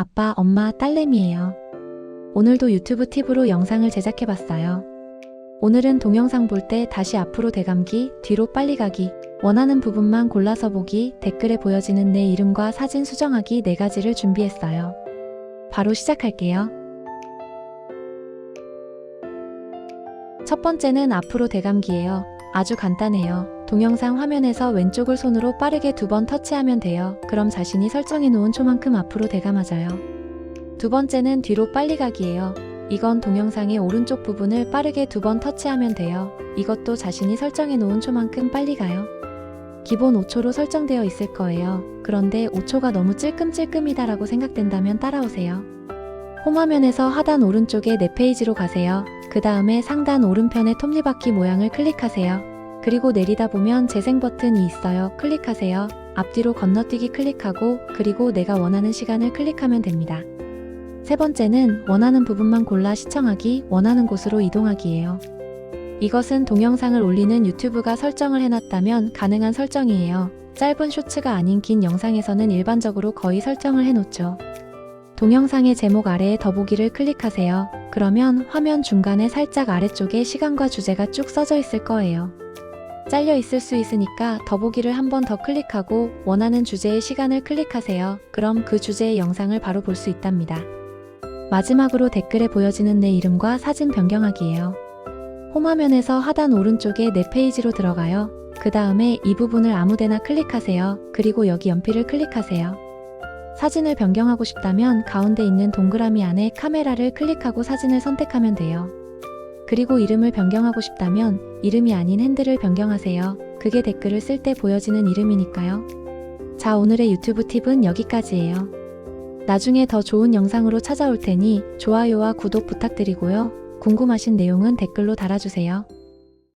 아빠, 엄마, 딸내미예요. 오늘도 유튜브 팁으로 영상을 제작해봤어요. 오늘은 동영상 볼 때 다시 앞으로 대감기, 뒤로 빨리 가기, 원하는 부분만 골라서 보기, 댓글에 보여지는 내 이름과 사진 수정하기 네 가지를 준비했어요. 바로 시작할게요. 첫 번째는 앞으로 대감기예요. 아주 간단해요. 동영상 화면에서 왼쪽을 손으로 빠르게 두 번 터치하면 돼요. 그럼 자신이 설정해 놓은 초만큼 앞으로 대감아져요. 두 번째는 뒤로 빨리 가기예요. 이건 동영상의 오른쪽 부분을 빠르게 두 번 터치하면 돼요. 이것도 자신이 설정해 놓은 초만큼 빨리 가요. 기본 5초로 설정되어 있을 거예요. 그런데 5초가 너무 찔끔찔끔이다라고 생각된다면 따라오세요. 홈화면에서 하단 오른쪽에 내 페이지로 가세요. 그 다음에 상단 오른편의 톱니바퀴 모양을 클릭하세요. 그리고 내리다 보면 재생 버튼이 있어요. 클릭하세요. 앞뒤로 건너뛰기 클릭하고 그리고 내가 원하는 시간을 클릭하면 됩니다. 세 번째는 원하는 부분만 골라 시청하기, 원하는 곳으로 이동하기예요. 이것은 동영상을 올리는 유튜브가 설정을 해놨다면 가능한 설정이에요. 짧은 쇼츠가 아닌 긴 영상에서는 일반적으로 거의 설정을 해놓죠. 동영상의 제목 아래에 더보기를 클릭하세요. 그러면 화면 중간에 살짝 아래쪽에 시간과 주제가 쭉 써져 있을 거예요. 잘려 있을 수 있으니까 더보기를 한 번 더 클릭하고 원하는 주제의 시간을 클릭하세요. 그럼 그 주제의 영상을 바로 볼 수 있답니다. 마지막으로 댓글에 보여지는 내 이름과 사진 변경하기예요. 홈화면에서 하단 오른쪽에 내 페이지로 들어가요. 그 다음에 이 부분을 아무데나 클릭하세요. 그리고 여기 연필을 클릭하세요. 사진을 변경하고 싶다면 가운데 있는 동그라미 안에 카메라를 클릭하고 사진을 선택하면 돼요. 그리고 이름을 변경하고 싶다면 이름이 아닌 핸들을 변경하세요. 그게 댓글을 쓸 때 보여지는 이름이니까요. 자, 오늘의 유튜브 팁은 여기까지예요. 나중에 더 좋은 영상으로 찾아올 테니 좋아요와 구독 부탁드리고요. 궁금하신 내용은 댓글로 달아주세요.